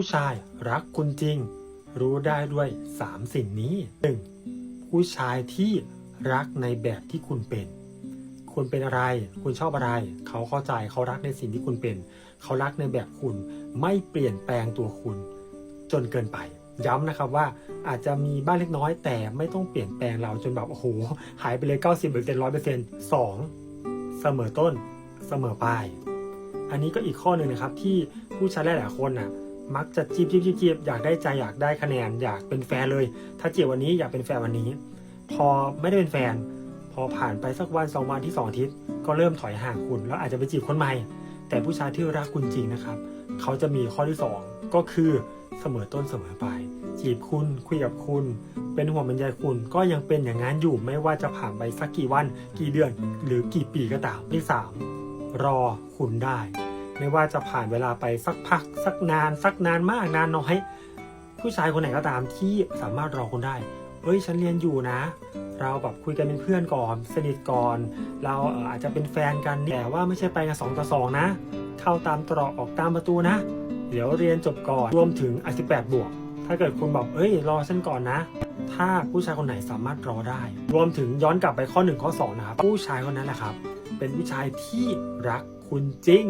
ผู้ชายรักคุณจริง รู้ได้ด้วย 3 สิ่งนี้ 1. ผู้ชายที่รักในแบบที่คุณเป็น คุณเป็นอะไร คุณชอบอะไร เขาเข้าใจเขารักในสิ่งที่คุณเป็น เขารักในแบบคุณ ไม่เปลี่ยนแปลงตัวคุณ จนเกินไป ย้ำนะครับว่าอาจจะมีบ้างเล็กน้อย แต่ไม่ต้องเปลี่ยนแปลงเราจนแบบโอ้โหหายไปเลย90% 100% 2. เสมอต้น เสมอปลาย อันนี้ก็อีกข้อหนึ่งนะครับที่ผู้ชายหลายๆคนน่ะ มักจะจีบจีบจีบจีบอยากได้ใจอยากได้คะแนน อยากเป็นแฟนเลย ถ้าจีบวันนี้อยากเป็นแฟนวันนี้ พอไม่ได้เป็นแฟน พอผ่านไปสักวันสองวันที่สองอาทิตย์ก็เริ่มถอยห่างคุณแล้วอาจจะไปจีบคนใหม่ แต่ผู้ชายที่รักคุณจริงนะครับ เขาจะมีข้อที่สองก็คือเสมอต้นเสมอปลายจีบคุณคุยกับคุณ เป็นห่วงเป็นใยคุณก็ยังเป็นอย่างนั้นอยู่ไม่ว่าจะผ่านไปสักกี่วัน กี่เดือน หรือกี่ปีก็ตามที่สามรอคุณได้ ไม่ว่าจะผ่านเวลาไปสักพัก สักนาน สักนานมากนานน้อยผู้ชายคนไหนก็ตามที่สามารถรอคุณได้เอ้ยฉันเรียนอยู่นะ เราแบบคุยกันเป็นเพื่อนก่อน สนิทก่อน เราอาจจะเป็นแฟนกันแต่ว่าไม่ใช่ไปกันสองต่อสองนะ เข้าตามตรอกออกตามประตูนะ เดี๋ยวเรียนจบก่อนรวมถึงอ18บวก ถ้าเกิดคุณบอกเอ้ย รอฉันก่อนนะ ถ้าผู้ชายคนไหนสามารถรอได้ รวมถึงย้อนกลับไปข้อหนึ่งข้อสองนะครับผู้ชายคนนั้นแหละครับ เป็นผู้ชายที่รักคุณจริง